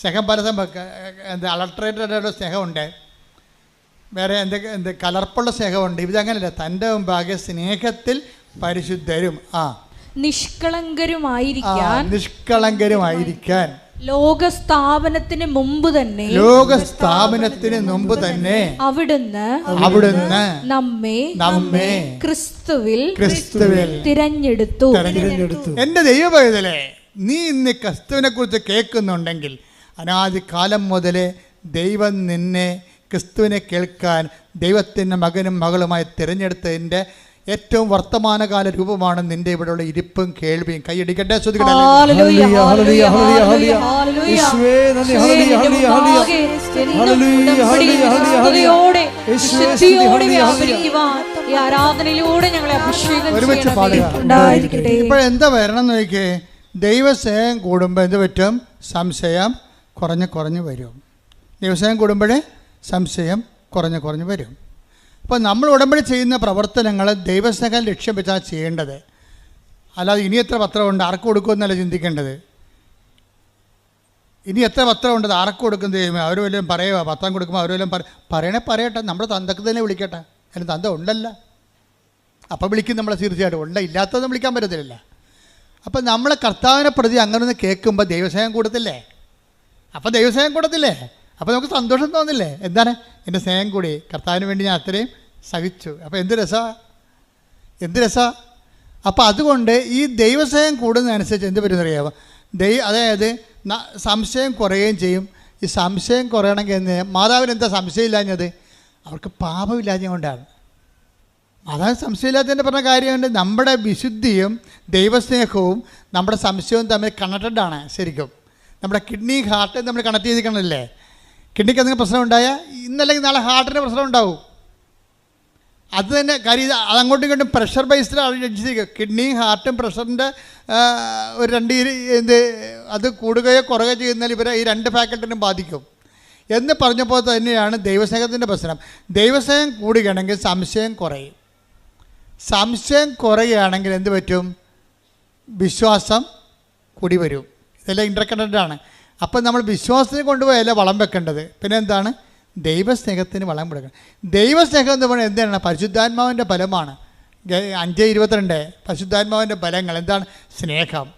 സ്നേഹം പല എന്ത് അളട്രേറ്റഡ് സ്നേഹമുണ്ട്. വേറെ എന്തൊക്കെ എന്ത് കലർപ്പുള്ള സ്നേഹമുണ്ട്. ഇതങ്ങനല്ല തന്റെ ഭാഗ്യ സ്നേഹത്തിൽ പരിശുദ്ധരും ആ. നിഷ്കളങ്കരുമായിരിക്കാൻ നിഷ്കളങ്കരുമായിരിക്കാൻ. ലോകസ്ഥാപനത്തിന് മുമ്പ് തന്നെ ലോക സ്ഥാപനത്തിന് മുമ്പ് തന്നെ അവിടുന്ന് അവിടുന്ന് നമ്മെ നമ്മെ ക്രിസ്തുവിൽ ക്രിസ്തുവിൽ തിരഞ്ഞെടുത്തു. തിരഞ്ഞെടുത്തു. എന്റെ ദൈവപൈതലേ നീ ഇന്ന് ക്രിസ്തുവിനെ കുറിച്ച് കേൾക്കുന്നുണ്ടെങ്കിൽ അനാദികാലം മുതലേ ദൈവം നിന്നെ ക്രിസ്തുവിനെ കേൾക്കാൻ ദൈവത്തിന്റെ മകനും മകളുമായി തിരഞ്ഞെടുത്തതിന്റെ ഏറ്റവും വർത്തമാനകാല രൂപമാണ് നിന്റെ ഇവിടെയുള്ള ഇരിപ്പും കേൾവിയും കൈയടിക്കട്ടെ ശ്രുതികട്ടെ ഹല്ലേലൂയ, ഹല്ലേലൂയ, ഹല്ലേലൂയ, ഹല്ലേലൂയ, ഹല്ലേലൂയ. യേശുവേ, ഹല്ലേലൂയ, ഹല്ലേലൂയ, ഹല്ലേലൂയ, ഹല്ലേലൂയ, യേശുവേ, വിശുദ്ധിയോടെ ഹല്ലേലൂയ. വ്യാപരിക്കുവാൻ ഈ ആരാധനയിലൂടെ ഞങ്ങളെ അഭിഷേകം ഒരുമിച്ച്. പാടുക. ഇപ്പോഴെന്താ വരണം എന്ന് നോക്കിയേ ദൈവസ്നേഹം കൂടുമ്പോൾ എന്ത് പറ്റും സംശയം കുറഞ്ഞ് കുറഞ്ഞ് വരും. ദിവസം കൂടുമ്പോഴേ സംശയം കുറഞ്ഞ് കുറഞ്ഞ് വരും. അപ്പോൾ നമ്മൾ ഉടമ്പടി ചെയ്യുന്ന പ്രവർത്തനങ്ങൾ ദൈവസ്നേഹം ലക്ഷ്യം വെച്ചാണ് ചെയ്യേണ്ടത്. അല്ലാതെ ഇനി എത്ര പത്രമുണ്ട്? ആർക്ക് കൊടുക്കുമെന്നല്ല ചിന്തിക്കേണ്ടത്? ഇനി എത്ര പത്രമുണ്ട്? ആർക്ക് കൊടുക്കും ദൈവമേ? അവർ വല്ലതും പറയുക പത്രം കൊടുക്കുമ്പോൾ അവർ വല്ലതും പറ പറയണേ പറയട്ടെ. നമ്മുടെ തന്തക്ക് തന്നെ വിളിക്കട്ടെ. അതിന് തന്ത ഉണ്ടല്ല. അപ്പം വിളിക്കും നമ്മളെ തീർച്ചയായിട്ടും. ഉണ്ട് ഇല്ലാത്തതൊന്നും വിളിക്കാൻ പറ്റത്തില്ല അപ്പം നമ്മളെ കർത്താവിനെ പ്രതി അങ്ങനെ ഒന്ന് കേൾക്കുമ്പോൾ ദൈവസ്നേഹം കൂടത്തില്ലേ? അപ്പം ദൈവസ്നേഹം കൂടത്തില്ലേ? അപ്പോൾ നമുക്ക് സന്തോഷം തോന്നില്ലേ? എന്താണ്? എന്റെ സ്നേഹം കൂടി. കർത്താവിന് വേണ്ടി ഞാൻ അത്രയും സഹിച്ചു. അപ്പോൾ എന്ത് രസമാണ് എന്ത് രസമാണ് അപ്പോൾ അതുകൊണ്ട് ഈ ദൈവസ്നേഹം കൂടുന്നതനുസരിച്ച് എന്ത് അറിയാവ? ദൈ അതായത് സംശയം കുറയുകയും ചെയ്യും. ഈ സംശയം കുറയണമെങ്കിൽ എന്ന്? മാതാവിന് എന്താ സംശയമില്ലാഞ്ഞത്? അവർക്ക് പാപമില്ലാഞ്ഞ കൊണ്ടാണ് അതാണ് സംശയമില്ലാത്തതിന്റെ പറഞ്ഞ കാര്യമുണ്ട് നമ്മുടെ വിശുദ്ധിയും ദൈവസ്നേഹവും നമ്മുടെ സംശയവും തമ്മിൽ കണക്റ്റഡ് ആണ് ശരിക്കും. നമ്മുടെ കിഡ്നി ഹാർട്ട് നമ്മൾ കണക്ട് ചെയ്തിരിക്കണമല്ലേ കിഡ്നിക്ക് എന്തെങ്കിലും പ്രശ്നം ഉണ്ടായാൽ ഇന്നല്ലെങ്കിൽ നാളെ ഹാർട്ടിന് പ്രശ്നം ഉണ്ടാവും. അത് തന്നെ കാര്യം ഇത് അതങ്ങോട്ടും ഇങ്ങോട്ടും പ്രഷർ ബേസ്ഡ് അടിച്ചിരിക്കുക. കിഡ്നിയും ഹാർട്ടും പ്രഷറിന്റെ ഒരു രണ്ട് എന്ത് അത് കൂടുകയോ കുറയുകയോ ചെയ്യുന്നതിൽ ഇവരെ ഈ രണ്ട് ഫാക്കൽറ്റിനും ബാധിക്കും. എന്ന് പറഞ്ഞപ്പോൾ തന്നെയാണ് ദൈവസ്നേഹത്തിന്റെ പ്രശ്നം. ദൈവസ്നേഹം കൂടുകയാണെങ്കിൽ സംശയം കുറയും. സംശയം കുറയുകയാണെങ്കിൽ എന്ത് പറ്റും? വിശ്വാസം കൂടി വരും. ഇതെല്ലാം ഇന്റർകണക്റ്റഡ് ആണ്. അപ്പം നമ്മൾ വിശ്വാസത്തിന് കൊണ്ടുപോയല്ല വളം വെക്കേണ്ടത്? പിന്നെ എന്താണ്? ദൈവസ്നേഹത്തിന് വളം കൊടുക്കണം. ദൈവസ്നേഹം എന്ന് പറയുന്നത് എന്താണ്? പരിശുദ്ധാത്മാവിന്റെ ഫലമാണ്. അഞ്ച് ഇരുപത്തിരണ്ട്. പരിശുദ്ധാത്മാവിന്റെ ഫലങ്ങൾ എന്താണ്? സ്നേഹം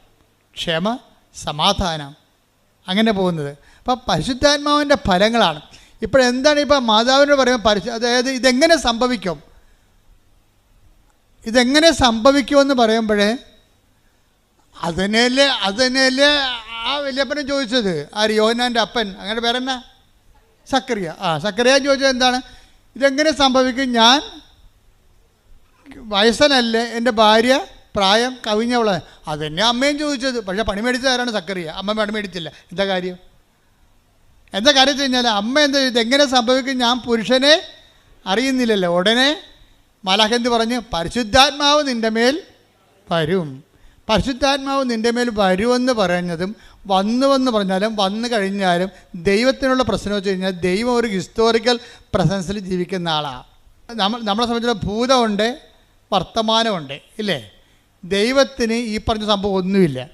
ക്ഷമ സമാധാനം. അങ്ങനെ പോകുന്നത്. അപ്പം പരിശുദ്ധാത്മാവിന്റെ ഫലങ്ങളാണ്. ഇപ്പോഴെന്താണ് ഇപ്പോൾ മാതാവിനോട് പറയുമ്പോൾ പരിശു അതായത് ഇതെങ്ങനെ സംഭവിക്കും? ഇതെങ്ങനെ സംഭവിക്കുമെന്ന് പറയുമ്പോഴേ അതിനല്ലേ അതിനല്ലേ ആ വല്യപ്പനും ചോദിച്ചത് ആര് യോഹനാന്റെ അപ്പൻ? അങ്ങനെ പേരെന്നാ? സക്കറിയ ആ സക്കറിയ ചോദിച്ചത് എന്താണ്? ഇതെങ്ങനെ സംഭവിക്കും? ഞാൻ വയസ്സനല്ലേ എന്റെ ഭാര്യ പ്രായം കവിഞ്ഞവളെ. അതെന്നെ അമ്മയും ചോദിച്ചത്. പക്ഷേ പണി മേടിച്ചത് ആരാണ് സക്കറിയ അമ്മ പണി മേടിച്ചില്ല. എന്താ കാര്യം? എന്താ കാര്യം വെച്ച് കഴിഞ്ഞാൽ അമ്മ എന്താ ചെയ്തത്? എങ്ങനെ സംഭവിക്കും ഞാൻ പുരുഷനെ അറിയുന്നില്ലല്ലോ. ഉടനെ മലഹന്ത് പറഞ്ഞ് പരിശുദ്ധാത്മാവ് നിന്റെ മേൽ വരും. പരിശുദ്ധാത്മാവ് നിന്റെ മേൽ വരുമെന്ന് പറയുന്നതും വന്നുവെന്ന് പറഞ്ഞാലും വന്നു കഴിഞ്ഞാലും ദൈവത്തിനുള്ള പ്രശ്നം വെച്ച് കഴിഞ്ഞാൽ ദൈവം ഒരു ഹിസ്റ്റോറിക്കൽ പ്രസൻസിൽ ജീവിക്കുന്ന ആളാണ് നമ്മൾ നമ്മളെ സംബന്ധിച്ചിടത്തോളം ഭൂതമുണ്ട് വർത്തമാനമുണ്ട് ഇല്ലേ? ദൈവത്തിന് ഈ പറഞ്ഞ സംഭവം ഒന്നുമില്ല.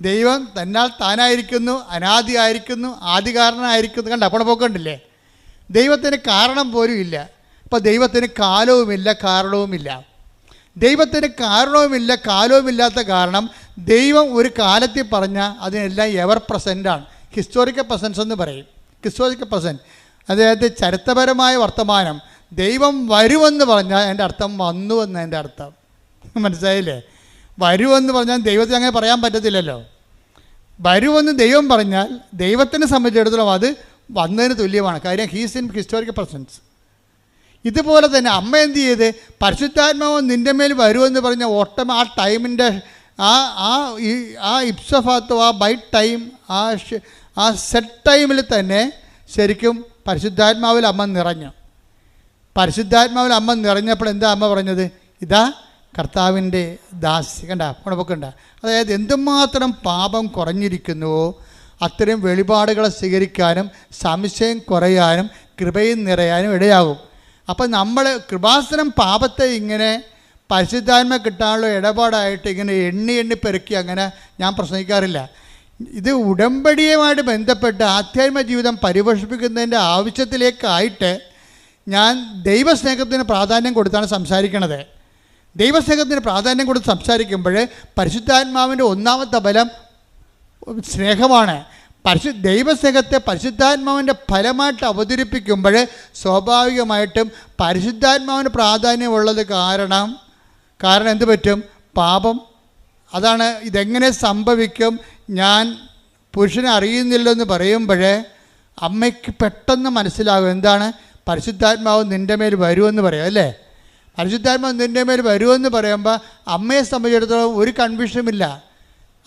ദൈവം തന്നാൽ താനായിരിക്കുന്നു അനാദിയായിരിക്കുന്നു ആദികാരണനായിരിക്കുന്നു കണ്ട? അപ്പോൾ പോക്കണ്ടില്ലേ ദൈവത്തിന് കാരണം പോലും ഇല്ല. അപ്പോൾ ദൈവത്തിന് കാലവുമില്ല കാരണവുമില്ല. ദൈവത്തിന് കാരണവുമില്ല കാലവുമില്ലാത്ത കാരണം ദൈവം ഒരു കാലത്തിൽ പറഞ്ഞാൽ അതിനെല്ലാം എവർ പ്രസന്റാണ് ഹിസ്റ്റോറിക്കൽ പ്രസൻസ് എന്ന് പറയും. ഹിസ്റ്റോറിക്കൽ പ്രസന്റ് അതായത് ചരിത്രപരമായ വർത്തമാനം. ദൈവം വരുമെന്ന് പറഞ്ഞാൽ എന്റെ അർത്ഥം വന്നു എന്ന് എന്റെ അർത്ഥം. മനസ്സിലായില്ലേ? വരുമെന്ന് പറഞ്ഞാൽ ദൈവത്തിന് അങ്ങനെ പറയാൻ പറ്റത്തില്ലല്ലോ. വരുമെന്ന് ദൈവം പറഞ്ഞാൽ ദൈവത്തിനെ സംബന്ധിച്ചിടത്തോളം അത് വന്നതിന് തുല്യമാണ്. കാര്യം ഹീസ് ഇൻ ഹിസ്റ്റോറിക്കൽ പ്രസൻസ് ഇതുപോലെ തന്നെ അമ്മ എന്ത് ചെയ്ത്? പരിശുദ്ധാത്മാവ് നിന്റെ മേൽ വരുമെന്ന് പറഞ്ഞ ഓട്ടം ആ ടൈമിന്റെ ആ ആ ഈ ആ ഇപ്സഫാത്തോ ആ ബൈ ടൈം ആ ആ സെറ്റ് ടൈമിൽ തന്നെ ശരിക്കും പരിശുദ്ധാത്മാവിൽ അമ്മ നിറഞ്ഞു. പരിശുദ്ധാത്മാവിൽ അമ്മ നിറഞ്ഞപ്പോൾ എന്താ അമ്മ പറഞ്ഞത്? ഇതാ കർത്താവിന്റെ ദാസി. കണ്ട? ഉണപ്പൊക്കണ്ട അതായത് എന്തുമാത്രം പാപം കുറഞ്ഞിരിക്കുന്നുവോ അത്തരം വെളിപാടുകളെ സ്വീകരിക്കാനും സംശയം കുറയാനും കൃപയും നിറയാനും ഇടയാകും. അപ്പം നമ്മൾ കൃപാസനം പാപത്തെ ഇങ്ങനെ പരിശുദ്ധാത്മ കിട്ടാനുള്ള ഇടപാടായിട്ട് ഇങ്ങനെ എണ്ണി എണ്ണി പെരുക്കി അങ്ങനെ ഞാൻ പ്രസംഗിക്കാറില്ല. ഇത് ഉടമ്പടിയുമായിട്ട് ബന്ധപ്പെട്ട് ആധ്യാത്മ ജീവിതം പരിപോഷിപ്പിക്കുന്നതിന്റെ ആവശ്യത്തിലേക്കായിട്ട് ഞാൻ ദൈവസ്നേഹത്തിന് പ്രാധാന്യം കൊടുത്താണ് സംസാരിക്കണത്. ദൈവസ്നേഹത്തിന് പ്രാധാന്യം കൊടുത്ത് സംസാരിക്കുമ്പോൾ പരിശുദ്ധാത്മാവിന്റെ ഒന്നാമത്തെ ബലം സ്നേഹമാണ്. പരിശു ദൈവസ്നേഹത്തെ പരിശുദ്ധാത്മാവിന്റെ ഫലമായിട്ട് അവതരിപ്പിക്കുമ്പോൾ സ്വാഭാവികമായിട്ടും പരിശുദ്ധാത്മാവിന് പ്രാധാന്യമുള്ളത് കാരണം കാരണം എന്ത് പറ്റും? പാപം. അതാണ് ഇതെങ്ങനെ സംഭവിക്കും? ഞാൻ പുരുഷനെ അറിയുന്നില്ലെന്ന് പറയുമ്പോൾ അമ്മയ്ക്ക് പെട്ടെന്ന് മനസ്സിലാകും എന്താണ്? പരിശുദ്ധാത്മാവ് നിന്റെ മേൽ വരുമെന്ന് പറയും അല്ലേ? പരിശുദ്ധാത്മാവ് നിന്റെ മേൽ വരുമെന്ന് പറയുമ്പോൾ അമ്മയെ സംബന്ധിച്ചിടത്തോളം ഒരു കൺഫ്യൂഷനുമില്ല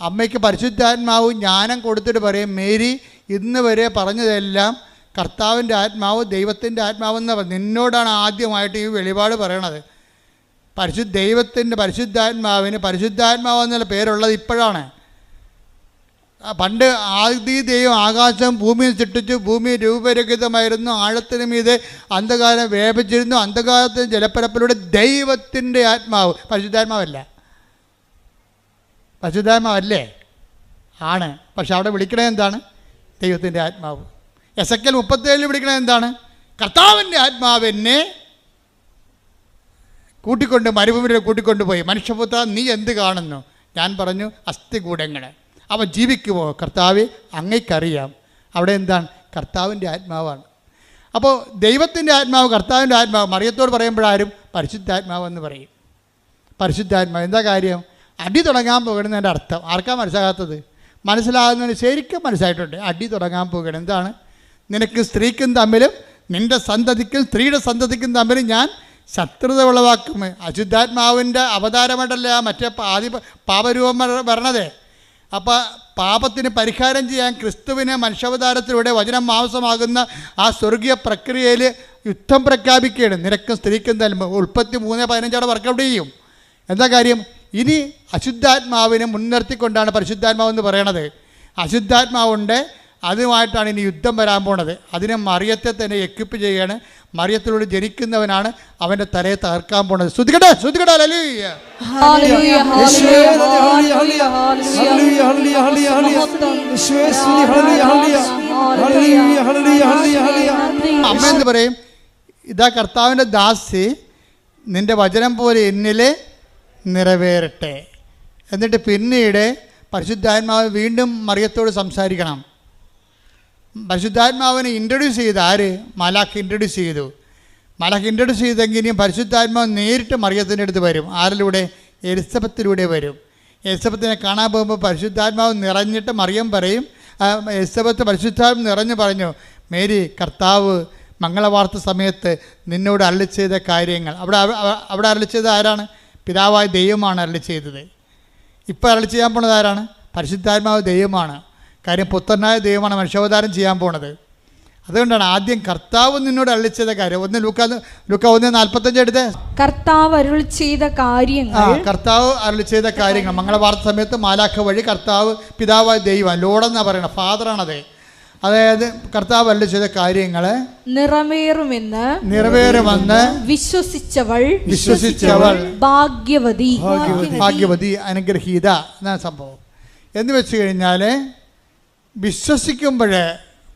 അമ്മയ്ക്ക് പരിശുദ്ധാത്മാവ് ജ്ഞാനം കൊടുത്തിട്ട് പറയും മേരി ഇന്ന് വരെ പറഞ്ഞതെല്ലാം കർത്താവിന്റെ ആത്മാവ് ദൈവത്തിന്റെ ആത്മാവെന്ന് പറ നിന്നോടാണ് ആദ്യമായിട്ട് ഈ വെളിപാട് പറയണത്. പരിശുദ്ധ ദൈവത്തിന്റെ പരിശുദ്ധാത്മാവിന് പരിശുദ്ധാത്മാവ് എന്നുള്ള പേരുള്ളത് ഇപ്പോഴാണ്. പണ്ട് ആദി ദൈവം ആകാശം ഭൂമിയിൽ സൃഷ്ടിച്ചു ഭൂമി രൂപരഹിതമായിരുന്നു ആഴത്തിന് മീതെ അന്ധകാരം വേപിച്ചിരുന്നു അന്ധകാരത്തിന് ജലപ്പരപ്പിലൂടെ ദൈവത്തിന്റെ ആത്മാവ് പരിശുദ്ധാത്മാവല്ല. പരിശുദ്ധാത്മാവല്ലേ ആണ്. പക്ഷെ അവിടെ വിളിക്കണേ എന്താണ്? ദൈവത്തിന്റെ ആത്മാവ്. എസ് എക്കൽ മുപ്പത്തേഴിൽ വിളിക്കണേ എന്താണ്? കർത്താവിന്റെ ആത്മാവിനെ കൂട്ടിക്കൊണ്ട് മരുഭൂമിയിൽ കൂട്ടിക്കൊണ്ടുപോയി മനുഷ്യപുത്ര നീ എന്ത് കാണുന്നു? ഞാൻ പറഞ്ഞു അസ്ഥി അസ്ഥികൂടങ്ങളെ. അവ ജീവിക്കുമോ? കർത്താവ് അങ്ങയ്ക്കറിയാം. അവിടെ എന്താണ്? കർത്താവിന്റെ ആത്മാവാണ്. അപ്പോൾ ദൈവത്തിന്റെ ആത്മാവ് കർത്താവിന്റെ ആത്മാവ് മറിയത്തോട് പറയുമ്പോഴാരും പരിശുദ്ധാത്മാവെന്ന് പറയും. പരിശുദ്ധാത്മാവ് എന്താ കാര്യം? അടി തുടങ്ങാൻ പോകണമെന്നതിന്റെ അർത്ഥം. ആർക്കാ മനസ്സിലാകാത്തത്? മനസ്സിലാകുന്നതിന് ശരിക്കും മനസ്സിലായിട്ടുണ്ട്. അടി തുടങ്ങാൻ പോകണം. എന്താണ്? നിനക്ക് സ്ത്രീക്കും തമ്മിലും നിന്റെ സന്തതിക്കും സ്ത്രീയുടെ സന്തതിക്കും തമ്മിലും ഞാൻ ശത്രുത ഉളവാക്കും. അശുദ്ധാത്മാവിന്റെ അവതാരമായിട്ടല്ല മറ്റേ ആദ്യ പാപരൂപം വരണതേ വരണത്? അപ്പോൾ പാപത്തിന് പരിഹാരം ചെയ്യാൻ ക്രിസ്തുവിനെ മനുഷ്യാവതാരത്തിലൂടെ വചനം മാംസമാകുന്ന ആ സ്വർഗീയ പ്രക്രിയയിൽ യുദ്ധം പ്രഖ്യാപിക്കുകയാണ്. നിനക്കും സ്ത്രീക്കും തമ്മിൽ ഉൽപ്പത്തി മൂന്ന് പതിനഞ്ചോടെ വർക്കൗട്ട് ചെയ്യും. എന്താ കാര്യം? ഇനി അശുദ്ധാത്മാവിനെ മുൻനിർത്തിക്കൊണ്ടാണ് പരിശുദ്ധാത്മാവ് എന്ന് പറയണത്. അശുദ്ധാത്മാവുണ്ട് അതുമായിട്ടാണ് ഇനി യുദ്ധം വരാൻ പോണത്. അതിനെ മറിയത്തെ തന്നെ എക്വിപ്പ് ചെയ്യാണ്. മറിയത്തിലൂടെ ജനിക്കുന്നവനാണ് അവന്റെ തലയെ തകർക്കാൻ പോണത്. ശ്രുതികട ശ്രുതികട. അമ്മ എന്ത് പറയും ഇതാ കർത്താവിന്റെ ദാസി നിന്റെ വചനം പോലെ എന്നിലെ നിറവേറട്ടെ. എന്നിട്ട് പിന്നീട് പരിശുദ്ധാത്മാവ് വീണ്ടും മറിയത്തോട് സംസാരിക്കണം. പരിശുദ്ധാത്മാവിനെ ഇൻട്രൊഡ്യൂസ് ചെയ്ത് ആര്? മലാഖ് ഇൻട്രൊഡ്യൂസ് ചെയ്തു. മലാഖ് ഇൻട്രൊഡ്യൂസ് ചെയ്തെങ്കിൽ പരിശുദ്ധാത്മാവ് നേരിട്ട് മറിയത്തിന്റെ അടുത്ത് വരും. ആരിലൂടെ? എലിസബത്തിലൂടെ വരും. എലിസബത്തിനെ കാണാൻ പോകുമ്പോൾ പരിശുദ്ധാത്മാവ് നിറഞ്ഞിട്ട് മറിയം പറയും. എലിസബത്ത് പരിശുദ്ധാത്മാവ് നിറഞ്ഞു പറഞ്ഞു മേരി കർത്താവ് മംഗളവാർത്ത സമയത്ത് നിന്നോട് അരളി ചെയ്ത കാര്യങ്ങൾ. അവിടെ അവ- അവ- അവിടെ അരളി ചെയ്ത ആരാണ്? പിതാവായ ദൈവമാണ് അരളി ചെയ്തത്. ഇപ്പോൾ അരളി ചെയ്യാൻ പോണത് ആരാണ്? പരിശുദ്ധാത്മാവ് ദൈവമാണ്. കാര്യം പുത്രനായ ദൈവമാണ് മനുഷ്യാവതാരം ചെയ്യാൻ പോണത്. അതുകൊണ്ടാണ് ആദ്യം കർത്താവ് നിന്നോട് അരളി ചെയ്ത കാര്യം. ഒന്ന് ലൂക്ക ലൂക്ക ഒന്ന് നാൽപ്പത്തഞ്ച് എടുത്ത്. കർത്താവ് അരുൾ ചെയ്ത കാര്യങ്ങൾ. ആ കർത്താവ് അരളി ചെയ്ത കാര്യങ്ങൾ. മംഗളവാർത്ത സമയത്ത് മാലാഖ വഴി കർത്താവ് പിതാവായ ദൈവം ലോഡെന്നാണ് പറയണത്. ഫാദറാണത് അതായത് കർത്താവ് അല്ല ചെയ്ത കാര്യങ്ങളെ നിറവേറുമെന്ന് നിറവേറുമെന്ന് വിശ്വസിച്ചവൾ വിശ്വസിച്ചവൾ ഭാഗ്യവതി. ഭാഗ്യവതി. അനുഗ്രഹീത എന്നാണ് സംഭവം. എന്ന് വെച്ച് കഴിഞ്ഞാൽ വിശ്വസിക്കുമ്പോൾ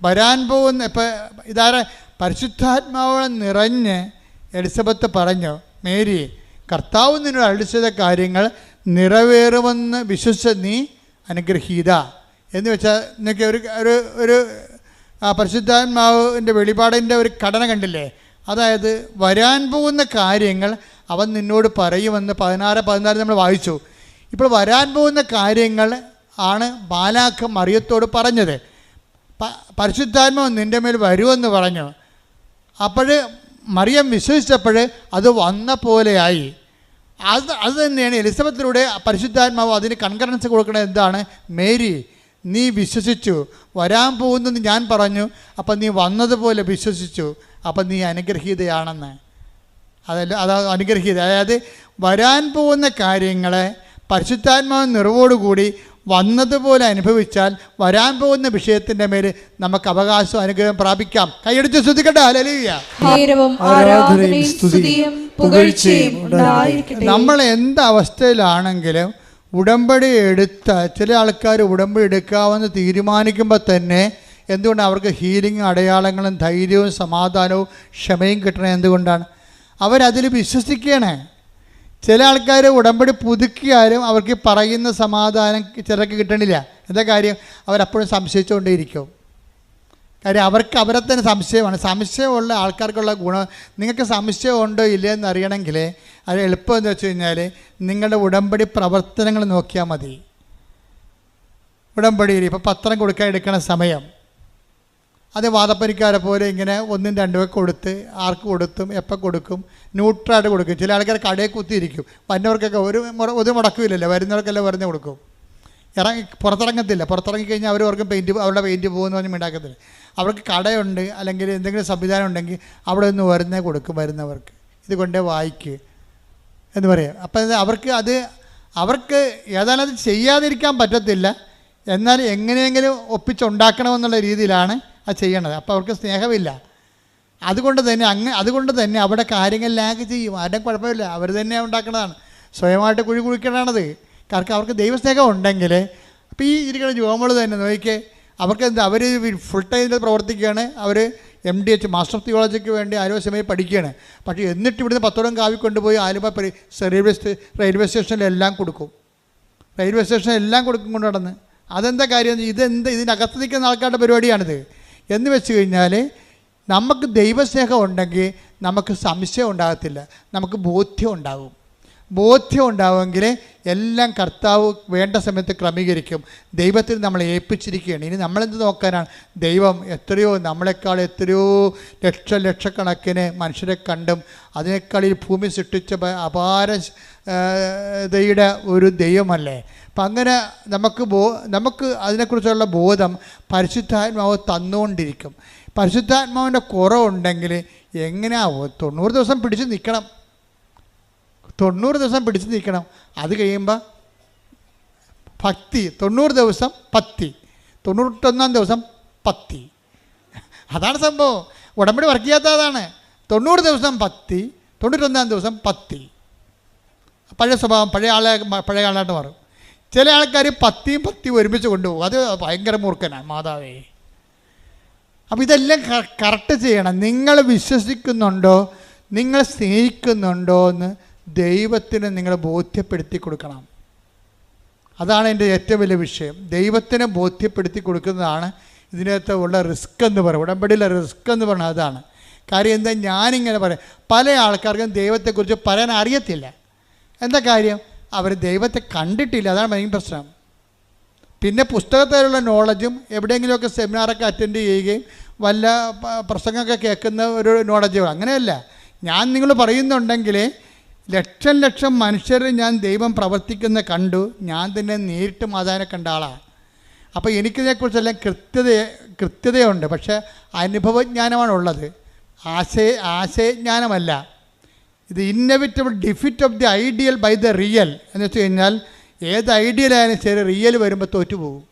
വരാൻ പോകുന്ന ഇപ്പം ഇതാര? പരിശുദ്ധാത്മാവ് നിറഞ്ഞ് എലിസബത്ത് പറഞ്ഞു മേരി കർത്താവ് നിന്നോട് അടിച്ചത കാര്യങ്ങൾ നിറവേറുമെന്ന് വിശ്വസിച്ച നീ അനുഗ്രഹീത. എന്ന് വെച്ചാൽ നിങ്ങൾക്ക് ഒരു ഒരു ഒരു പരിശുദ്ധാത്മാവിന്റെ വെളിപാടിന്റെ ഒരു ഘടന കണ്ടില്ലേ? അതായത് വരാൻ പോകുന്ന കാര്യങ്ങൾ അവൻ നിന്നോട് പറയുമെന്ന് പതിനാറ് പതിനാല് നമ്മൾ വായിച്ചു. ഇപ്പോൾ വരാൻ പോകുന്ന കാര്യങ്ങൾ ആണ് ബാലാഖ് മറിയത്തോട് പറഞ്ഞത്. പ- പരിശുദ്ധാത്മാവ് നിന്റെ മേൽ വരുമെന്ന് പറഞ്ഞു. അപ്പോൾ മറിയം വിശ്വസിച്ചപ്പോൾ അത് വന്ന പോലെയായി അത് അത് തന്നെയാണ് എലിസബത്തിലൂടെ പരിശുദ്ധാത്മാവ് അതിന് കൺകറൻസ് കൊടുക്കുന്നത് എന്താണ്? മേരി. നീ വിശ്വസിച്ചു. വരാൻ പോകുന്നെന്ന് ഞാൻ പറഞ്ഞു. അപ്പം നീ വന്നതുപോലെ വിശ്വസിച്ചു. അപ്പം നീ അനുഗ്രഹീതയാണെന്ന്. അതല്ല അത് അനുഗ്രഹീത. അതായത് വരാൻ പോകുന്ന കാര്യങ്ങളെ പരിശുദ്ധാത്മാവ് നിറവോടുകൂടി വന്നതുപോലെ അനുഭവിച്ചാൽ വരാൻ പോകുന്ന വിഷയത്തിന്റെ മേൽ നമുക്ക് അവകാശം അനുഗ്രഹം പ്രാപിക്കാം. കൈയടിച്ച് ശ്രദ്ധിക്കട്ടെ അലലിയ നേരവും ആരാധനയും സ്തുതിയും പുകഴ്ചയും ഉണ്ടായിരിക്കട്ടെ. നമ്മൾ എന്ത് അവസ്ഥയിലാണെങ്കിലും ഉടമ്പടി എടുത്ത ചില ആൾക്കാർ ഉടമ്പടി എടുക്കാമെന്ന് തീരുമാനിക്കുമ്പോൾ തന്നെ എന്തുകൊണ്ട് അവർക്ക് ഹീലിംഗ് അടയാളങ്ങളും ധൈര്യവും സമാധാനവും ക്ഷമയും കിട്ടണേ എന്തുകൊണ്ടാണ്? അവരതിൽ വിശ്വസിക്കണേ. ചില ആൾക്കാർ ഉടമ്പടി പുതുക്കിയാലും അവർക്ക് പറയുന്ന സമാധാനം ചിലർക്ക് കിട്ടണില്ല. എന്താ കാര്യം? അവരപ്പോഴും സംശയിച്ചുകൊണ്ടേയിരിക്കും. കാര്യം അവർക്ക് അവരെ തന്നെ സംശയമാണ്. സംശയമുള്ള ആൾക്കാർക്കുള്ള ഗുണം. നിങ്ങൾക്ക് സംശയമുണ്ടോ ഇല്ലയോ എന്ന് അറിയണമെങ്കിൽ അത് എളുപ്പം എന്ന് വെച്ച് കഴിഞ്ഞാൽ നിങ്ങളുടെ ഉടമ്പടി പ്രവർത്തനങ്ങൾ നോക്കിയാൽ മതി. ഉടമ്പടിയിൽ ഇപ്പോൾ പത്രം കൊടുക്കാൻ എടുക്കണ സമയം. അത് വാദപ്പനിക്കാരെ പോലെ ഇങ്ങനെ ഒന്നും രണ്ടും ഒക്കെ കൊടുത്ത് ആർക്ക് കൊടുത്തും എപ്പോൾ കൊടുക്കും ന്യൂട്രായിട്ട് കൊടുക്കും. ചില ആൾക്കാർ കടയിൽ കുത്തിയിരിക്കും. വന്നവർക്കൊക്കെ ഒരു ഒരു മുടക്കില്ലല്ലോ. വരുന്നവർക്കെല്ലാം വെറുതെ കൊടുക്കും. ഇറങ്ങി പുറത്തിറങ്ങത്തില്ല. പുറത്തിറങ്ങി കഴിഞ്ഞാൽ അവർ ഓർക്കും പെയിന്റ് അവരുടെ പെയിന്റ് പോകുമെന്ന് പറഞ്ഞ് മിണ്ടാക്കത്തില്ല അവർക്ക് കടയുണ്ട് അല്ലെങ്കിൽ എന്തെങ്കിലും സംവിധാനം ഉണ്ടെങ്കിൽ അവിടെ നിന്ന് വരുന്നേ കൊടുക്കും വരുന്നവർക്ക്. ഇത് കൊണ്ടേ വായിക്ക് എന്ന് പറയാം. അപ്പം അവർക്ക് അത് അവർക്ക് ഏതായാലും അത് ചെയ്യാതിരിക്കാൻ പറ്റത്തില്ല. എന്നാൽ എങ്ങനെയെങ്കിലും ഒപ്പിച്ചുണ്ടാക്കണമെന്നുള്ള രീതിയിലാണ് അത് ചെയ്യണത്. അപ്പോൾ അവർക്ക് സ്നേഹമില്ല. അതുകൊണ്ട് തന്നെ അങ്ങ് അതുകൊണ്ട് തന്നെ അവിടെ കാര്യങ്ങൾ ലാഗ് ചെയ്യും. ആരുടെ കുഴപ്പമില്ല. അവർ തന്നെ ഉണ്ടാക്കുന്നതാണ് സ്വയമായിട്ട് കുഴി കുഴിക്കണത് കാരണം അവർക്ക് ദൈവസ്നേഹം ഉണ്ടെങ്കിൽ അപ്പോൾ ഈ ഇരിക്കുന്ന ജോമുകൾ തന്നെ നോക്കിക്കേ അവർക്ക് എന്താ അവർ ഫുൾ ടൈം ഇതിൽ പ്രവർത്തിക്കുകയാണ്. അവർ M D H master of തിയോളജിക്ക് വേണ്ടി ആലുവ പഠിക്കുകയാണ്. പക്ഷേ എന്നിട്ട് ഇവിടുന്ന് പത്തോളം കാവി കൊണ്ടുപോയി ആലുവ റെയിൽവേ റെയിൽവേ സ്റ്റേഷനിലെല്ലാം കൊടുക്കും. റെയിൽവേ സ്റ്റേഷനിലെല്ലാം കൊടുക്കും കൊണ്ട് നടന്ന്. അതെന്താ കാര്യം? ഇതെന്ത് ഇതിനകത്ത് നിൽക്കുന്ന ആൾക്കാരുടെ പരിപാടിയാണിത്. എന്ന് വെച്ച് കഴിഞ്ഞാൽ നമുക്ക് ദൈവസ്നേഹം ഉണ്ടെങ്കിൽ നമുക്ക് സംശയം ഉണ്ടാകത്തില്ല. നമുക്ക് ബോധ്യം ഉണ്ടാകും. ബോധ്യം ഉണ്ടാവുമെങ്കിൽ എല്ലാം കർത്താവ് വേണ്ട സമയത്ത് ക്രമീകരിക്കും. ദൈവത്തിൽ നമ്മളെ ഏൽപ്പിച്ചിരിക്കുകയാണ്. ഇനി നമ്മളെന്ത് നോക്കാനാണ്? ദൈവം എത്രയോ നമ്മളെക്കാൾ എത്രയോ ലക്ഷ ലക്ഷക്കണക്കിന് മനുഷ്യരെ കണ്ടും അതിനേക്കാൾ ഈ ഭൂമി സൃഷ്ടിച്ച അപാര ഇതയുടെ ഒരു ദൈവമല്ലേ? അപ്പം അങ്ങനെ നമുക്ക് ബോ നമുക്ക് അതിനെക്കുറിച്ചുള്ള ബോധം പരിശുദ്ധാത്മാവ് തന്നുകൊണ്ടിരിക്കും. പരിശുദ്ധാത്മാവിന്റെ കുറവുണ്ടെങ്കിൽ എങ്ങനെയാവും തൊണ്ണൂറ് ദിവസം പിടിച്ച് നിൽക്കണം. തൊണ്ണൂറ് ദിവസം പിടിച്ചു നിൽക്കണം. അത് കഴിയുമ്പോൾ ഭക്തി തൊണ്ണൂറ് ദിവസം പത്തി. തൊണ്ണൂറ്റൊന്നാം ദിവസം പത്തി. അതാണ് സംഭവം. ഉടമ്പടി വർക്ക് ചെയ്യാത്ത അതാണ് തൊണ്ണൂറ് ദിവസം പത്തി തൊണ്ണൂറ്റൊന്നാം ദിവസം പത്തി. പഴയ സ്വഭാവം പഴയ ആളെ പഴയ ആളായിട്ട് മാറും. ചില ആൾക്കാർ പത്തിയും പത്തിയും ഒരുമിച്ച് കൊണ്ടുപോകും. അത് ഭയങ്കര മൂർഖനാണ് മാതാവേ. അപ്പോൾ ഇതെല്ലാം കറക്റ്റ് ചെയ്യണം. നിങ്ങൾ വിശ്വസിക്കുന്നുണ്ടോ? നിങ്ങൾ സ്നേഹിക്കുന്നുണ്ടോ എന്ന് ദൈവത്തിന് നിങ്ങൾ ബോധ്യപ്പെടുത്തി കൊടുക്കണം. അതാണ് എന്റെ ഏറ്റവും വലിയ വിഷയം. ദൈവത്തിനെ ബോധ്യപ്പെടുത്തി കൊടുക്കുന്നതാണ് ഇതിനകത്ത് ഉള്ള റിസ്ക് എന്ന് പറയും ഉടമ്പടിയിലെ റിസ്ക് എന്ന് പറഞ്ഞാൽ അതാണ്. കാര്യം എന്താ? ഞാനിങ്ങനെ പറയാം. പല ആൾക്കാർക്കും ദൈവത്തെക്കുറിച്ച് പറയാൻ അറിയത്തില്ല. എന്താ കാര്യം? അവർ ദൈവത്തെ കണ്ടിട്ടില്ല. അതാണ് മെയിൻ പ്രശ്നം. പിന്നെ പുസ്തകത്തിലുള്ള നോളജും എവിടെയെങ്കിലുമൊക്കെ സെമിനാറൊക്കെ അറ്റൻഡ് ചെയ്യുകയും വല്ല പ്രസംഗമൊക്കെ കേൾക്കുന്ന ഒരു നോളജ് അങ്ങനെയല്ല. ഞാൻ നിങ്ങൾ പറയുന്നുണ്ടെങ്കിൽ ലക്ഷം ലക്ഷം മനുഷ്യരെ ഞാൻ ദൈവം പ്രവർത്തിക്കുന്ന കണ്ടു. ഞാൻ തന്നെ നേരിട്ട് മാതാവിനെ കണ്ട ആളാണ് അപ്പോൾ എനിക്കിതിനെക്കുറിച്ചെല്ലാം കൃത്യത കൃത്യതയുണ്ട്. പക്ഷേ അനുഭവജ്ഞാനമാണ് ഉള്ളത് ആശയ ആശയജ്ഞാനമല്ല. ഇത് inevitable defeat of the ideal by the real എന്ന് വെച്ച് കഴിഞ്ഞാൽ ഏത് ഐഡിയലായാലും ശരി റിയൽ വരുമ്പോൾ തോറ്റുപോകും.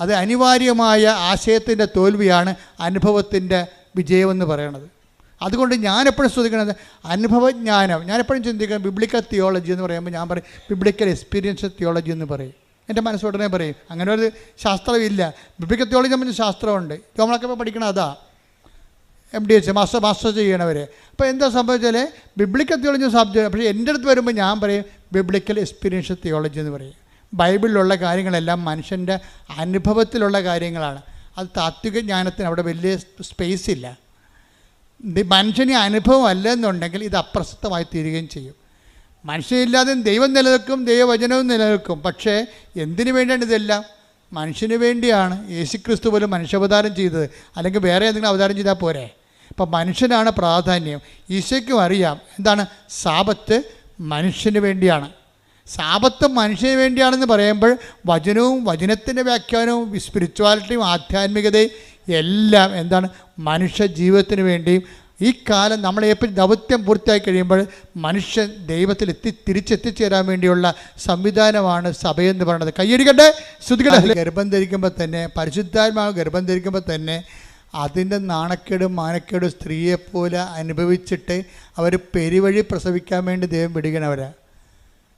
അത് അനിവാര്യമായ ആശയത്തിന്റെ തോൽവിയാണ് അനുഭവത്തിന്റെ വിജയമെന്ന് പറയണത്. അതുകൊണ്ട് ഞാനെപ്പോഴും ശ്രദ്ധിക്കുന്നത് അനുഭവജ്ഞാനം. ഞാനെപ്പോഴും ചിന്തിക്കുക ബിബ്ലിക്കൽ തിയോളജി എന്ന് പറയുമ്പോൾ ഞാൻ പറയും ബിബ്ലിക്കൽ എക്സ്പീരിയൻസ് തിയോളജി എന്ന് പറയും. എന്റെ മനസ്സുടനെ പറയും. അങ്ങനെ ഒരു ശാസ്ത്രമില്ല. ബിബ്ലിക്കൽ തിയോളജി സംബന്ധിച്ച് ശാസ്ത്രമുണ്ട്. നമ്മളൊക്കെ ഇപ്പോൾ പഠിക്കണം അതാ. M D H master master ചെയ്യണവർ അപ്പോൾ എന്താ സംഭവിച്ചാൽ ബിബ്ലിക്കൽ തിയോളജി സബ്ജക്റ്റ് പക്ഷേ എന്റെ അടുത്ത് വരുമ്പോൾ ഞാൻ പറയും ബിബ്ലിക്കൽ എക്സ്പീരിയൻസ് തിയോളജി എന്ന് പറയും. ബൈബിളിലുള്ള കാര്യങ്ങളെല്ലാം മനുഷ്യന്റെ അനുഭവത്തിലുള്ള കാര്യങ്ങളാണ്. അത് താത്വിക ജ്ഞാനത്തിന് അവിടെ വലിയ സ്പേസ് ഇല്ല. ഇത് മനുഷ്യന് അനുഭവം അല്ലെന്നുണ്ടെങ്കിൽ ഇത് അപ്രസക്തമായി തീരുകയും ചെയ്യും. മനുഷ്യനില്ലാതെ ദൈവം നിലനിൽക്കും ദൈവവചനവും നിലനിൽക്കും. പക്ഷേ എന്തിനു വേണ്ടിയാണ് ഇതെല്ലാം? മനുഷ്യന് വേണ്ടിയാണ് യേശുക്രിസ്തു പോലും മനുഷ്യാവതാരം ചെയ്തത്. അല്ലെങ്കിൽ വേറെ എന്തെങ്കിലും അവതാരം ചെയ്താൽ പോരെ? അപ്പം മനുഷ്യനാണ് പ്രാധാന്യം. ഈശോയ്ക്കും അറിയാം. എന്താണ്? സാപത്ത് മനുഷ്യന് വേണ്ടിയാണ്. സാപത്ത് മനുഷ്യന് വേണ്ടിയാണെന്ന് പറയുമ്പോൾ വചനവും വചനത്തിന്റെ വ്യാഖ്യാനവും സ്പിരിച്വാലിറ്റിയും ആധ്യാത്മികതയും എല്ലാം എന്താണ് മനുഷ്യ ജീവിതത്തിന് വേണ്ടിയും ഈ കാലം നമ്മളെ എപ്പോഴും ദൗത്യം പൂർത്തിയായി കഴിയുമ്പോൾ മനുഷ്യൻ ദൈവത്തിൽ എത്തി തിരിച്ചെത്തിച്ചേരാൻ വേണ്ടിയുള്ള സംവിധാനമാണ് സഭയെന്ന് പറയുന്നത്. കയ്യടിക്കട്ടെ ശ്രുതികട്ടെ ഗർഭം ധരിക്കുമ്പോൾ തന്നെ പരിശുദ്ധാത്മാവ് ഗർഭം ധരിക്കുമ്പോൾ തന്നെ അതിന്റെ നാണക്കേടും മാനക്കേടും സ്ത്രീയെപ്പോലെ അനുഭവിച്ചിട്ട് അവർ പെരുവഴി പ്രസവിക്കാൻ വേണ്ടി ദൈവം വിടുകണവരാ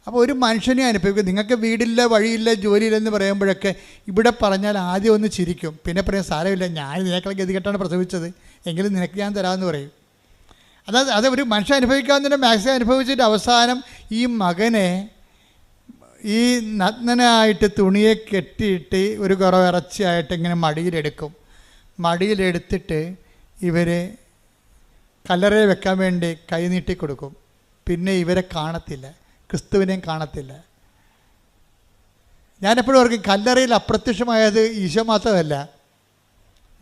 അപ്പോൾ ഒരു മനുഷ്യനെ അനുഭവിക്കും നിങ്ങൾക്ക് വീടില്ല വഴിയില്ല ജോലിയില്ല എന്ന് പറയുമ്പോഴൊക്കെ ഇവിടെ പറഞ്ഞാൽ ആദ്യം ഒന്ന് ചിരിക്കും. പിന്നെ പറയും സാരമില്ല ഞാൻ നിനക്കളെ ഗതികെട്ടാണ് പ്രസവിച്ചത്. എങ്കിലും നിനക്ക് ഞാൻ തരാമെന്ന് പറയും. അതായത് അത് ഒരു മനുഷ്യൻ അനുഭവിക്കാവുന്നതിന്റെ മാക്സിമം അനുഭവിച്ചിട്ട് അവസാനം ഈ മകനെ ഈ നഗ്നനായിട്ട് തുണിയെ കെട്ടിയിട്ട് ഒരു കുറവ് ഇറച്ചിയായിട്ട് ഇങ്ങനെ മടിയിലെടുക്കും. മടിയിലെടുത്തിട്ട് ഇവരെ കല്ലറയിൽ വെക്കാൻ വേണ്ടി കൈ നീട്ടി കൊടുക്കും. പിന്നെ ഇവരെ കാണത്തില്ല. ക്രിസ്തുവിനെയും കാണത്തില്ല. ഞാനെപ്പോഴും ഓർക്കും കല്ലറയിൽ അപ്രത്യക്ഷമായത് ഈശോ മാത്രമല്ല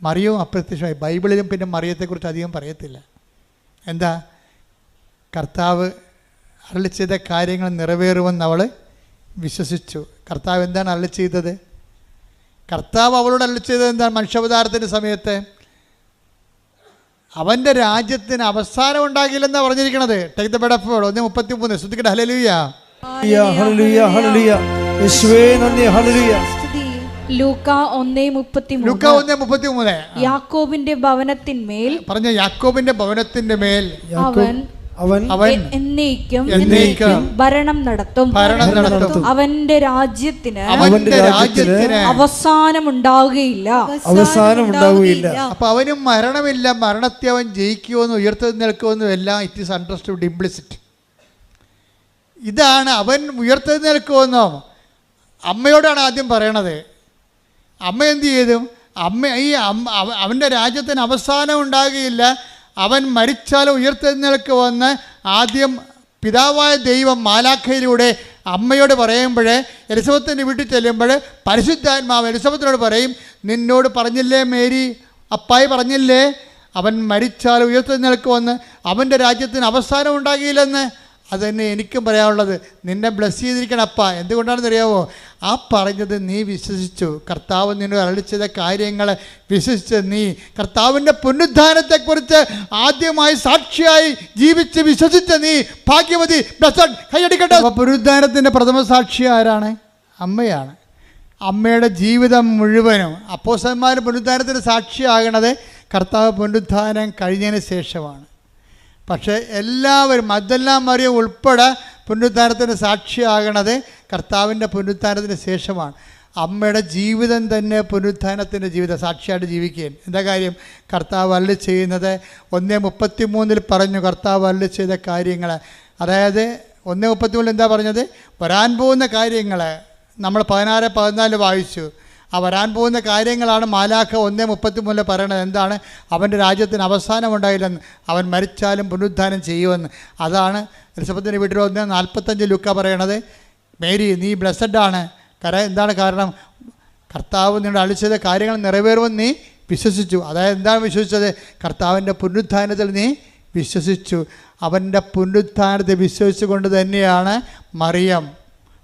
മറിയവും അപ്രത്യക്ഷമായി. ബൈബിളിലും പിന്നെ മറിയത്തെക്കുറിച്ച് അധികം പറയത്തില്ല. എന്താ? കർത്താവ് അരളി ചെയ്ത കാര്യങ്ങൾ നിറവേറുമെന്ന് അവൾ വിശ്വസിച്ചു. കർത്താവ് എന്താണ് അരളി ചെയ്തത്? കർത്താവ് അവളോട് അരളി ചെയ്തത് എന്താണ്? മനുഷ്യാവതാരത്തിന്റെ സമയത്ത് അവന്റെ രാജ്യത്തിന് അവസാനം ഉണ്ടാകില്ലെന്നാ പറഞ്ഞിരിക്കണത്. ടേക്ക് ദ ബെഡ് ഓഫ് ഒന്ന് മുപ്പത്തി മൂന്ന് ശ്രദ്ധിക്കട്ടെ ഹലലുയ യാക്കോബിന്റെ ഭവനത്തിന്മേൽ പറഞ്ഞ യാക്കോബിന്റെ ഭവനത്തിന്റെ മേൽ അവൻ അവൻ അവൻ എന്നേക്കും എന്നേക്കും ഭരണം നടത്തും. ഭരണം നടത്തും. അവന്റെ രാജ്യത്തിന് അവന്റെ രാജ്യത്തിന് അവസാനം ഉണ്ടാവുകയില്ല അവസാനം ഉണ്ടാവുകയില്ല അപ്പൊ അവന് മരണമില്ല. മരണത്തെ അവൻ ജയിക്കുമെന്നും നിൽക്കുമെന്നും എല്ലാം ഇറ്റ് ഈസ് അണ്ടർസ്റ്റുഡ് ഇംപ്ലിസിറ്റ് ഇതാണ് അവൻ ഉയർത്തു നിൽക്കുമെന്നോ അമ്മയോടാണ് ആദ്യം പറയണത്. അമ്മ എന്ത് ചെയ്തു? അമ്മ ഈ അവന്റെ അവന്റെ രാജ്യത്തിന് അവസാനം ഉണ്ടാകുകയില്ല അവൻ മരിച്ചാൽ ഉയർത്തെഴുന്നേൽക്ക് വന്ന് ആദ്യം പിതാവായ ദൈവം മാലാഖയിലൂടെ അമ്മയോട് പറയുമ്പോൾ എലിസബത്തിന്റെ വീട്ടിൽ ചെല്ലുമ്പോൾ പരിശുദ്ധാത്മാവ് എലിസബത്തിനോട് പറയും നിന്നോട് പറഞ്ഞില്ലേ മേരി? അപ്പായി പറഞ്ഞില്ലേ? അവൻ മരിച്ചാൽ ഉയർത്തെഴുന്നേൽക്കുമെന്ന് അവന്റെ രാജ്യത്തിന് അവസാനം ഉണ്ടാകില്ലെന്ന്. അതുതന്നെ എനിക്കും പറയാനുള്ളത് നിന്നെ ബ്ലസ് ചെയ്തിരിക്കണം അപ്പ. എന്തുകൊണ്ടാണെന്ന് അറിയാവോ ആ പറഞ്ഞത് നീ വിശ്വസിച്ചു. കർത്താവ് നിന്നെ അരളിച്ചത കാര്യങ്ങൾ വിശ്വസിച്ച് നീ കർത്താവിന്റെ പുനരുദ്ധാനത്തെക്കുറിച്ച് ആദ്യമായി സാക്ഷിയായി ജീവിച്ച് വിശ്വസിച്ച നീ ഭാഗ്യവതി ബ്ലസ്സഡ് കൈയടിക്കട്ടെ. അപ്പോൾ പുനരുദ്ധാനത്തിന്റെ പ്രഥമ സാക്ഷി ആരാണ്? അമ്മയാണ്. അമ്മയുടെ ജീവിതം മുഴുവനും അപ്പോസന്മാർ പുനരുദ്ധാനത്തിന്റെ സാക്ഷിയാകണത് കർത്താവ് പുനരുദ്ധാനം കഴിഞ്ഞതിന് ശേഷമാണ്. പക്ഷേ എല്ലാവരും അതെല്ലാം മറിയം ഉൾപ്പെടെ പുനരുദ്ധാനത്തിന് സാക്ഷിയാകണത് കർത്താവിന്റെ പുനരുദ്ധാനത്തിന് ശേഷമാണ്. അമ്മയുടെ ജീവിതം തന്നെ പുനരുദ്ധാനത്തിന്റെ ജീവിതം സാക്ഷിയായിട്ട് ജീവിക്കുകയും. എന്താ കാര്യം? കർത്താവ് അല്ല ചെയ്യുന്നത് ഒന്നേ മുപ്പത്തി മൂന്നിൽ പറഞ്ഞു കർത്താവ് അല്ല ചെയ്ത കാര്യങ്ങൾ. അതായത് ഒന്നേ മുപ്പത്തി മൂന്നിൽ എന്താ പറഞ്ഞത്? വരാൻ പോകുന്ന കാര്യങ്ങൾ നമ്മൾ പതിനാറ് പതിനാല് വായിച്ചു. ആ വരാൻ പോകുന്ന കാര്യങ്ങളാണ് മാലാഖ ഒന്നേ മുപ്പത്തി മൂന്നിൽ പറയണത്. എന്താണ്? അവന്റെ രാജ്യത്തിന് അവസാനമുണ്ടായില്ലെന്ന് അവൻ മരിച്ചാലും പുനരുദ്ധാനം ചെയ്യുമെന്ന്. അതാണ് എലിസബത്തിന്റെ വീട്ടിൽ ഒന്ന് നാൽപ്പത്തഞ്ച് ലുക്ക പറയണത്. മേരി നീ ബ്ലെസ്സഡ് ആണ്. കര എന്താണ് കാരണം? കർത്താവ് നിങ്ങളുടെ അളിച്ചത് കാര്യങ്ങൾ നിറവേറുമെന്ന് നീ വിശ്വസിച്ചു. അതായത് എന്താണ് വിശ്വസിച്ചത്? കർത്താവിന്റെ പുനരുദ്ധാനത്തിൽ നീ വിശ്വസിച്ചു. അവന്റെ പുനരുദ്ധാനത്തെ വിശ്വസിച്ചുകൊണ്ട് തന്നെയാണ് മറിയം.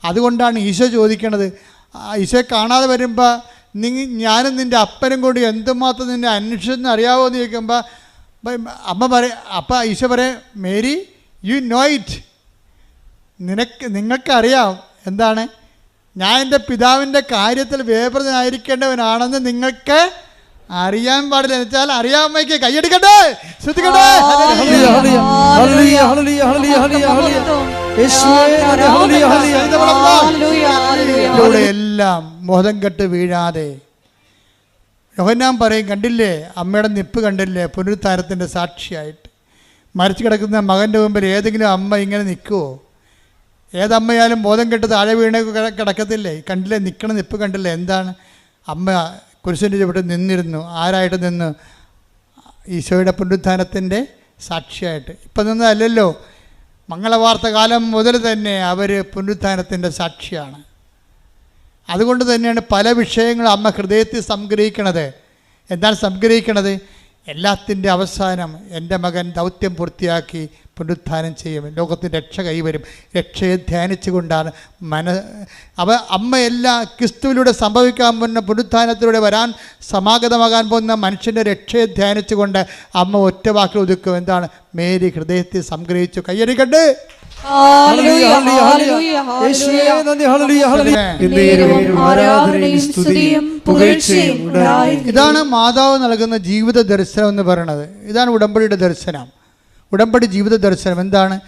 അതുകൊണ്ടാണ് ഈശോ ചോദിക്കണത്. ഈശോയെ കാണാതെ വരുമ്പോൾ നീ ഞാനും നിന്റെ അപ്പനും കൂടി എന്തുമാത്രം നിന്നെ അന്വേഷിച്ചെന്ന് അറിയാവോ എന്ന് ചോദിക്കുമ്പോൾ അമ്മ പറയും അപ്പം ഈശോ പറയും മേരി യു നോ ഇറ്റ് നിനക്ക് നിങ്ങൾക്കറിയാം എന്താണ്? ഞാൻ എന്റെ പിതാവിന്റെ കാര്യത്തിൽ വേപ്രതനായിരിക്കേണ്ടവനാണെന്ന് നിങ്ങൾക്ക് അറിയാൻ പാടില്ല. എന്ന് വെച്ചാൽ അറിയാമ്മയ്ക്ക് കൈയടിക്കട്ടെ? ശ്രദ്ധിക്കട്ടെ? ഇതിലൂടെ എല്ലാം മോഹം കെട്ട് വീഴാതെ. യോഹന്നാൻ പറയും കണ്ടില്ലേ? അമ്മയുടെ നിപ്പ് കണ്ടില്ലേ? പുനരുദ്ധാരത്തിന്റെ സാക്ഷിയായിട്ട്. മരിച്ചു കിടക്കുന്ന മകന്റെ മുമ്പിൽ ഏതെങ്കിലും അമ്മ ഇങ്ങനെ നിൽക്കുമോ ഏതമ്മയാലും ബോധം കെട്ട് താഴെ വീണേ കിട- കിടക്കത്തില്ലേ? കണ്ടില്ലേ? നിൽക്കണ നിപ്പ് കണ്ടില്ലേ? എന്താണ്? അമ്മ കുരിശിന്റെ ചുവട്ട് നിന്നിരുന്നു. ആരായിട്ട് നിന്ന്? ഈശോയുടെ പുനരുദ്ധാനത്തിന്റെ സാക്ഷിയായിട്ട്. ഇപ്പം നിന്നതല്ലല്ലോ. മംഗളവാർത്ത കാലം മുതൽ തന്നെ അവർ പുനരുദ്ധാനത്തിന്റെ സാക്ഷിയാണ്. അതുകൊണ്ട് തന്നെയാണ് പല വിഷയങ്ങളും അമ്മ ഹൃദയത്തിൽ സംഗ്രഹിക്കണത്. എന്താണ് സംഗ്രഹിക്കണത്? എല്ലാത്തിന്റെ അവസാനം എന്റെ മകൻ ദൗത്യം പൂർത്തിയാക്കി പുനരുത്ഥാനം ചെയ്യും. ലോകത്തിന്റെ രക്ഷ കൈവരും. രക്ഷയെ ധ്യാനിച്ചുകൊണ്ടാണ് മന അവ അമ്മയെല്ലാം ക്രിസ്തുവിലൂടെ സംഭവിക്കാൻ പോകുന്ന പുനരുദ്ധാനത്തിലൂടെ വരാൻ സമാഗതമാകാൻ പോകുന്ന മനുഷ്യന്റെ രക്ഷയെ ധ്യാനിച്ചുകൊണ്ട് അമ്മ ഒറ്റ വാക്കിൽ ഒതുക്കും. എന്താണ്? മേരി ഹൃദയത്തിൽ സംഗ്രഹിച്ചു. കയ്യടിക്കണ്ട് ഹല്ലേലൂയ ഹല്ലേലൂയ യേശുവേ ഹല്ലേലൂയ ഹല്ലേലൂയ. എന്നേരവും ആരാധനയും സ്തുതിയും പുകഴ്ചയും ഇതാണ് മാതാവ് നൽകുന്ന ജീവിത ദർശനം എന്ന് പറയുന്നത്. ഇതാണ് ഉടമ്പടിയുടെ ദർശനം. ഉടമ്പടി ജീവിത ദർശനം എന്താണ്?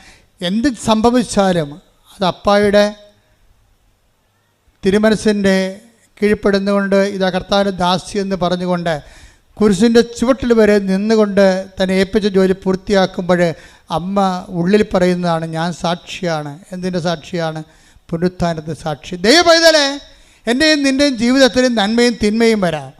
എന്ത് സംഭവിച്ചാലും അത് അപ്പായുടെ തിരുമനസിന്റെ കീഴ്പ്പെടുന്നുകൊണ്ട് ഇതാ കർത്താവിന്റെ ദാസി എന്ന് പറഞ്ഞുകൊണ്ട് കുരിശിന്റെ ചുവട്ടിൽ വരെ നിന്നുകൊണ്ട് തന്നെ ഏൽപ്പിച്ച ജോലി പൂർത്തിയാക്കുമ്പോൾ അമ്മ ഉള്ളിൽ പറയുന്നതാണ് ഞാൻ സാക്ഷിയാണ്. എന്തിന്റെ സാക്ഷിയാണ്? പുനരുത്ഥാനത്തെ സാക്ഷി. ദൈവപൈതലേ എന്റെയും നിന്റെയും ജീവിതത്തിൽ നന്മയും തിന്മയും വരാം.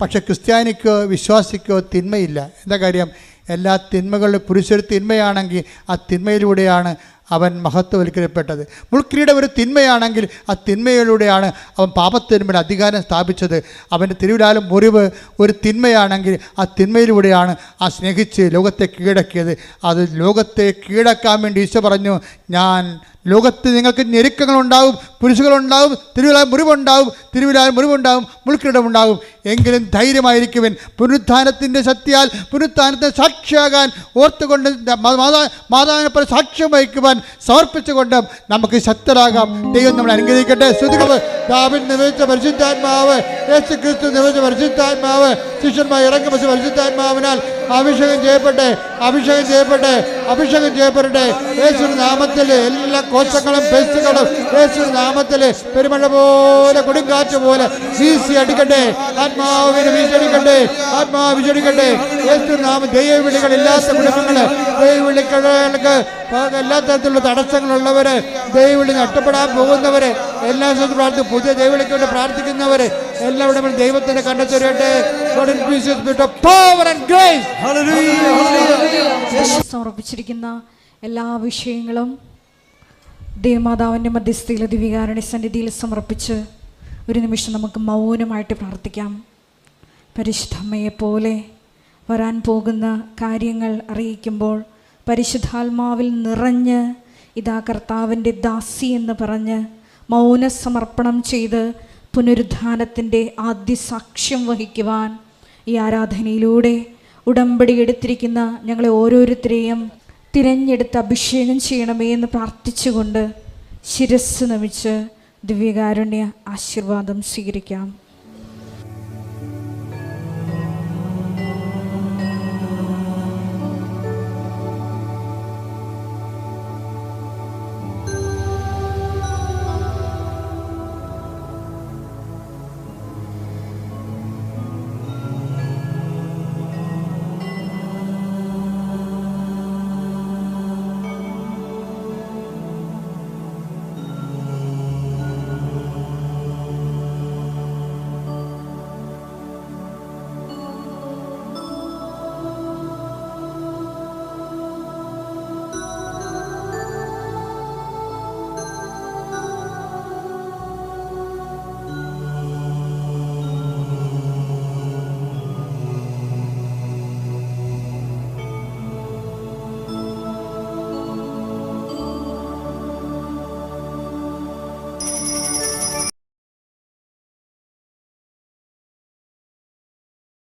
പക്ഷേ ക്രിസ്ത്യാനിക്കോ വിശ്വാസിക്കോ തിന്മയില്ല. എന്താ കാര്യം? എല്ലാ തിന്മകളിലും പുരുഷൊരു തിന്മയാണെങ്കിൽ ആ തിന്മയിലൂടെയാണ് അവൻ മഹത്വവൽക്കരിക്കപ്പെട്ടത്. മുൾക്കിരീടം ഒരു തിന്മയാണെങ്കിൽ ആ തിന്മയിലൂടെയാണ് അവൻ പാപത്തിന്മേൽ അധികാരം സ്ഥാപിച്ചത്. അവന്റെ തിരുവിലാലും മുറിവ് ഒരു തിന്മയാണെങ്കിൽ ആ തിന്മയിലൂടെയാണ് ആ സ്നേഹിച്ച് ലോകത്തെ കീഴടക്കിയത്. അത് ലോകത്തെ കീഴടക്കാൻ വേണ്ടി ഈശോ പറഞ്ഞു ഞാൻ ലോകത്ത് നിങ്ങൾക്ക് ഞെരുക്കങ്ങളുണ്ടാവും പുരുഷകളുണ്ടാവും തിരുവിലാൽ മുറിവുണ്ടാവും തിരുവിലാൽ മുറിവുണ്ടാവും മുൾക്കിടമുണ്ടാവും എങ്കിലും ധൈര്യമായിരിക്കുവൻ. പുനരുത്ഥാനത്തിന്റെ ശക്തിയാൽ പുനരുത്ഥാനത്തെ സാക്ഷിയാകാൻ ഓർത്തുകൊണ്ട് മാതാ മാതാവിനെ സാക്ഷ്യം വഹിക്കുവാൻ സമർപ്പിച്ചുകൊണ്ട് നമുക്ക് ശക്തരാകാം. ദൈവം നമ്മൾ അനുഗ്രഹിക്കട്ടെ. ശ്രുതികൾ ദാവിൻ നിവേദിച്ച പരിശുദ്ധാത്മാവ് യേശു ക്രിസ്തു നിവേദിച്ച പരിശുദ്ധാത്മാവ് ശിഷ്യന്മാർ ഇറങ്ങി വെച്ച പരിശുദ്ധാത്മാവിനാൽ അഭിഷേകം ചെയ്യപ്പെട്ടെ അഭിഷേകം ചെയ്യപ്പെട്ടെ അഭിഷേകം ചെയ്യപ്പെടട്ടെ. യേശു നാമത്തിൽ എല്ലാ കോശങ്ങളും പേശുകളും യേശു നാമത്തിൽ പെരുമഴ പോലെ കൊടുങ്കാറ്റ് പോലെ വീശി അടിക്കട്ടെ. ആത്മാവിനെ വീശടിക്കട്ടെ ആത്മാവ് വീശടിക്കട്ടെ യേശു നാമ ദൈവവിളികളില്ലാത്ത കുടുംബങ്ങൾ ദൈവവിളികൾക്ക് എല്ലാ തരത്തിലുള്ള തടസ്സങ്ങളുള്ളവര് ദൈവവിളി നഷ്ടപ്പെടാൻ പോകുന്നവര് എല്ലാ സ്ഥലത്തും പ്രാർത്ഥിക്കും പുതിയ ദൈവവിളിക്ക് വേണ്ടി പ്രാർത്ഥിക്കുന്നവര് എല്ലാവരും ദൈവത്തിന്റെ കണ്ടെത്തരട്ടെ power and grace Hallelujah. Hallelujah. സമർപ്പിച്ചിരിക്കുന്ന എല്ലാ വിഷയങ്ങളും ദേവമാതാവിന്റെ മധ്യസ്ഥയിൽ ദിവികാരണി സന്നിധിയിൽ സമർപ്പിച്ച് ഒരു നിമിഷം നമുക്ക് മൗനമായിട്ട് പ്രാർത്ഥിക്കാം പരിശുദ്ധമ്മയെ പോലെ വരാൻ പോകുന്ന കാര്യങ്ങൾ അറിയിക്കുമ്പോൾ പരിശുദ്ധാത്മാവിൽ നിറഞ്ഞ് ഇതാ കർത്താവിന്റെ ദാസി എന്ന് പറഞ്ഞ് മൗനസമർപ്പണം ചെയ്ത് പുനരുദ്ധാനത്തിന്റെ ആദ്യ സാക്ഷ്യം വഹിക്കുവാൻ ഈ ആരാധനയിലൂടെ ഉടമ്പടി എടുത്തിരിക്കുന്ന ഞങ്ങളെ ഓരോരുത്തരെയും തിരഞ്ഞെടുത്ത് അഭിഷേകം ചെയ്യണമേ എന്ന് പ്രാർത്ഥിച്ചുകൊണ്ട് ശിരസ് നമിച്ച് ദിവ്യകാരുണ്യ ആശീർവാദം സ്വീകരിക്കാം.